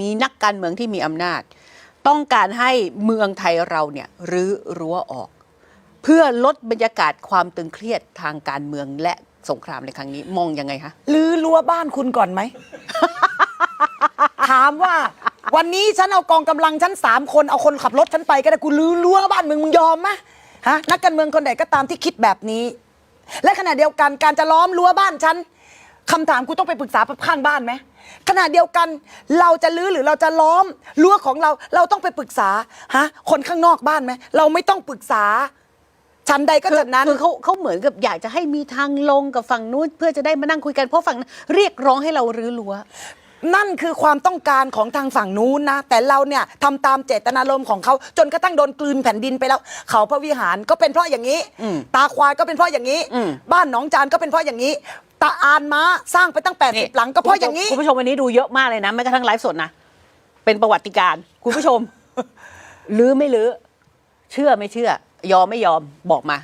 มีนักการเมืองที่มีอำนาจ ต้องการให้เมืองไทยเราเนี่ยรื้อรั้วออก เพื่อลดบรรยากาศความตึงเครียดทางการเมืองและสงครามในครั้งนี้มองยังไงคะลื้อรั้วบ้านคุณก่อนไหม ถามว่าวันนี้ฉันเอากองกำลังฉันสามคนเอาคนขับรถฉันไปก็ได้กูลื้อรั้วบ้านมึงมึงยอมไหมฮะนักการเมืองคนไหนก็ตามที่คิดแบบนี้ และขณะเดียวกันการจะล้อมรั้วบ้านฉัน คำถามกูต้องไปปรึกษาข้างบ้านไหมขณะเดียวกันเราจะลื้อหรือเราจะล้อมรั้วของเราเราต้องไปปรึกษาฮะคนข้างนอกบ้านไหมเราไม่ต้องปรึกษาชั้นใดก็คือจะนั้น คือเขาเขาเหมือนกับอยากจะให้มีทางลงกับฝั่งนู้นเพื่อจะได้มานั่งคุยกันเพราะฝั่งนั้นเรียกร้องให้เรารื้อรั้ว นั่นคือความต้องการของทางฝั่งนู้นนะ แต่เราเนี่ยทำตามเจตนารมณ์ของเขาจนกระทั่งโดนกลืนแผ่นดินไปแล้ว เขาพระวิหารก็เป็นเพราะอย่างนี้อืมตาควายก็เป็นเพราะอย่างนี้อืมบ้านหนองจานก็เป็นเพราะอย่างนี้ ตาอานม้าสร้างไปตั้ง80หลังก็เพราะอย่างนี้ คุณผู้ชมวันนี้ดูเยอะมากเลยนะแม้กระทั่งไลฟ์สดนะเป็นประวัติการณ์คุณผู้ชมรื้อไม่รื้อ เชื่อไม่เชื่อ ยอมไม่ยอมบอกมา